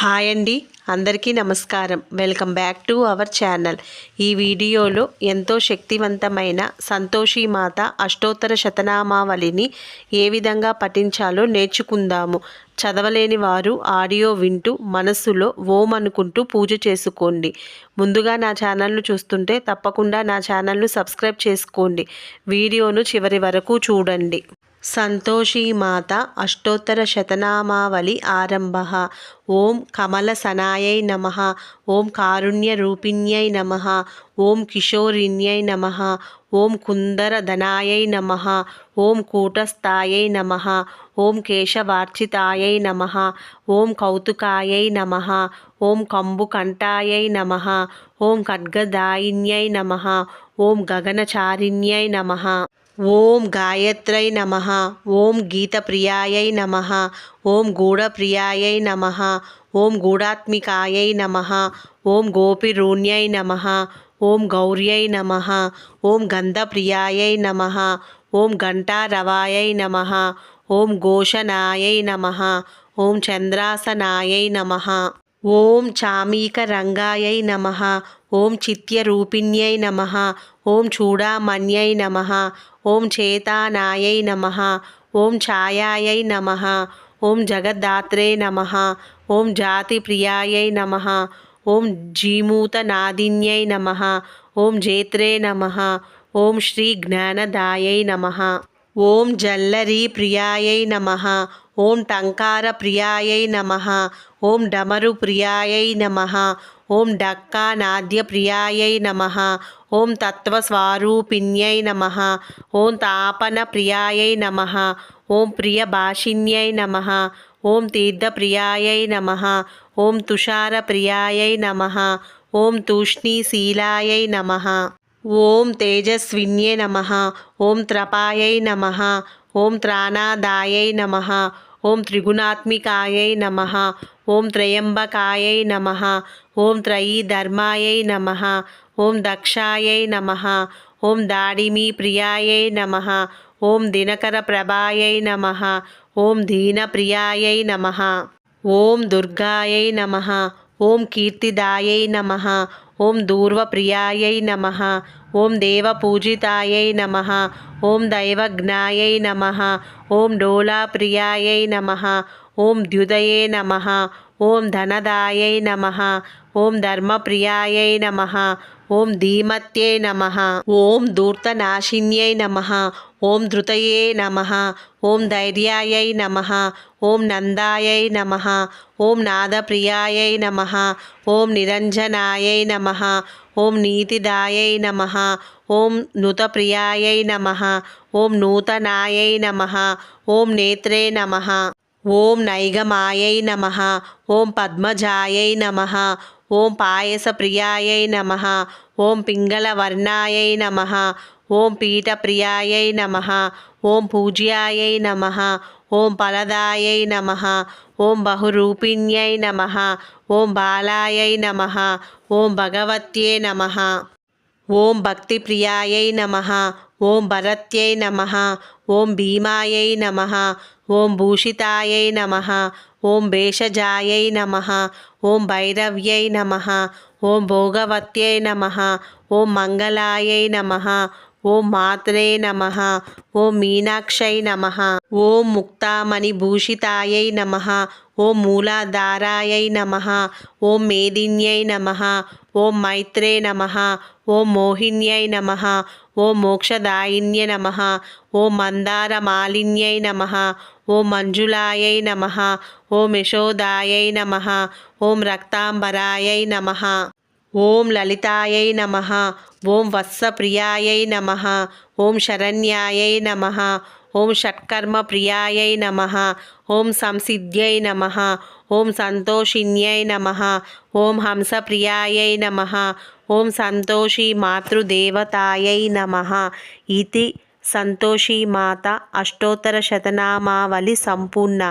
Hi అండి. అందరికీ నమస్కారం. Welcome back to our channel. ఈ వీడియోలో ఎంతో శక్తివంతమైన సంతోషి మాత అష్టోత్తర శతనామావళిని ఏ విధంగా పఠించాలో నేర్చుకుందాము. చదవలేని వారు ఆడియో వింటూ మనస్సులో ఓం అనుకుంటూ పూజ చేసుకోండి. ముందుగా నా ఛానల్ను చూస్తుంటే తప్పకుండా నా ఛానల్ను సబ్స్క్రైబ్ చేసుకోండి. వీడియోను చివరి వరకు చూడండి. సంతోషీమాత అష్టోత్తర శతనామావళి ఆరంభ. ఓం కమలసనాయై నమ. ఓం కారుణ్యరూపిణ్యై నమ. ఓం కిషోరిణ్యై నమ. ఓం కుందరధనాయై నమ. ఓం కూటస్థాయై నమ. ఓం కేశవార్చితాయై నమ. ఓం కౌతుకాయై నమ. ఓం కంబుకంఠాయై నమ. ఓం ఖడ్గదాయిన్యై నమ. ఓం గగనచారిణ్యై నమ. ఓం గాయత్రై నమ ఓం గీతప్రియాయై నమ ఓం గూఢప్రియాయై నమ ఓం గూఢాత్మికాయై నమ ఓం గోపిరూణ్యై నమ ఓం గౌర్యై నమ ఓం గంధప్రియాయై నమ ఓం ఘంటారవాయై నమ ఓం ఘోషనాయై నమ ఓం చంద్రాసనాయై నమ. ఓం చామీకరంగాయై నమ ఓం చిత్యరూపిణ్యై నమ ఓం చూడామణ్యై నమ ఓం చేతానాయై నమ ఓం ఛాయాయై నమ ఓం జగద్దాత్రే నమ ఓం జాతిప్రియాయై నమ ఓం జీమూతనాదిన్యై నమ ఓం జేత్రే నమ ఓం శ్రీ జ్ఞానదాయై నమ ఓం జల్లరీ ప్రియాయై నమ ఓం టంకార ప్రియాయై నమ ఓం డమరు ప్రియాయై నమ ఓం డక్కా నాద్య ప్రియాయై నమ. ఓం తత్వస్వరూపిణ్యై నమ. ఓం తాపన ప్రియాయై నమ. ఓం ప్రియ భాషిణ్యై నమ. ఓం తీర్థప్రియాయై నమ. ఓం తుషారప్రియాయై నమ. ఓం తూష్ణీశీలాయై నమ. ఓం తేజస్విన్యే నమ. ఓం త్రపాయై నమ. ఓం త్రాణాదాయై నమ. ఓం త్రిగుణాత్మికాయై నమ ఓం త్రయంబకాయై నమ ఓం త్రయీ ధర్మాయై నమ ఓం దక్షాయై నమ ఓం దాడిమి ప్రియాయై నమ ఓం దినకర ప్రభాయై నమ ఓం దీనప్రియాయై నమ ఓం దుర్గాయై నమ ఓం కీర్తిదాయై నమ ఓం దూర్వప్రియాయై నమ ఓం దేవపూజితాయై నమ ఓం దైవజ్ఞాయై నమ ఓం డోలాప్రియాయై నమ ఓం ద్యుదయే నమ ఓం ధనదాయై నమ ఓం ధర్మప్రియాయై నమ ఓం ధీమత్యే నమ ఓం ధూర్తనాశిన్యై నమ ఓం ధృతయే నమ ఓం ధైర్యాయై నమ ఓం నందాయై నమ ఓం నాదప్రియాయై నమ ఓం నిరంజనాయై నమ ఓం నీతిదాయై నమ ఓం నుతప్రియాయై నమ ఓం నూతనాయై నమ ఓం నేత్రే నమ ఓం నైగమాయై నమ ఓం పద్మజాయై నమ ఓం పాయస పాయసప్రియాయై నమ. ఓం పింగళవర్ణాయై నమ. ఓం పీఠ పీఠప్రియాయై నమ. ఓం పూజ్యాయై నమ. ఓం ఫలదాయై నమ. ఓం బహురూపిణ్యై నమ. ఓం బాలాయై నమ. ఓం భగవత్యే నమ. ఓం భక్తి భక్తిప్రియాయై నమ. ఓం భరత్యై నమ ఓం భీమాయై నమ ఓం భూషితాయై నమ ఓం భేషజాయై నమ ఓం భైరవ్యై నమ ఓం భోగవత్యై నమ ఓం మంగళాయై నమ ఓం మాత్రే నమ ఓం మీనాక్షై నమ ఓం ముక్తామణిభూషితాయై నమ ఓం మూలాధారాయై నమ ఓం మేదిన్యై నమ ఓం మైత్రే నమ ఓం మోహిన్యై నమ ఓం మోక్షదాయిన్య నమ ఓం మందారమాలిన్యై నమ ఓం మంజులాయై నమ ఓం యశోదాయై నమ ఓం రక్తాంబరాయై నమ ఓం లలితాయై నమ ఓం వత్సప్రియాయై నమ ఓం శరణ్యాయై నమ ఓం షట్కర్మ ప్రియాయై నమ ఓం సంసిద్ధ్యై నమ ఓం సంతోషిణ్యై నమ ఓం హంసప్రియాయై నమ ఓం సంతోషి మాతృదేవతాయై నమ ఇది సంతోషి మాత అష్టోత్తర శతనామావళి సంపూర్ణ.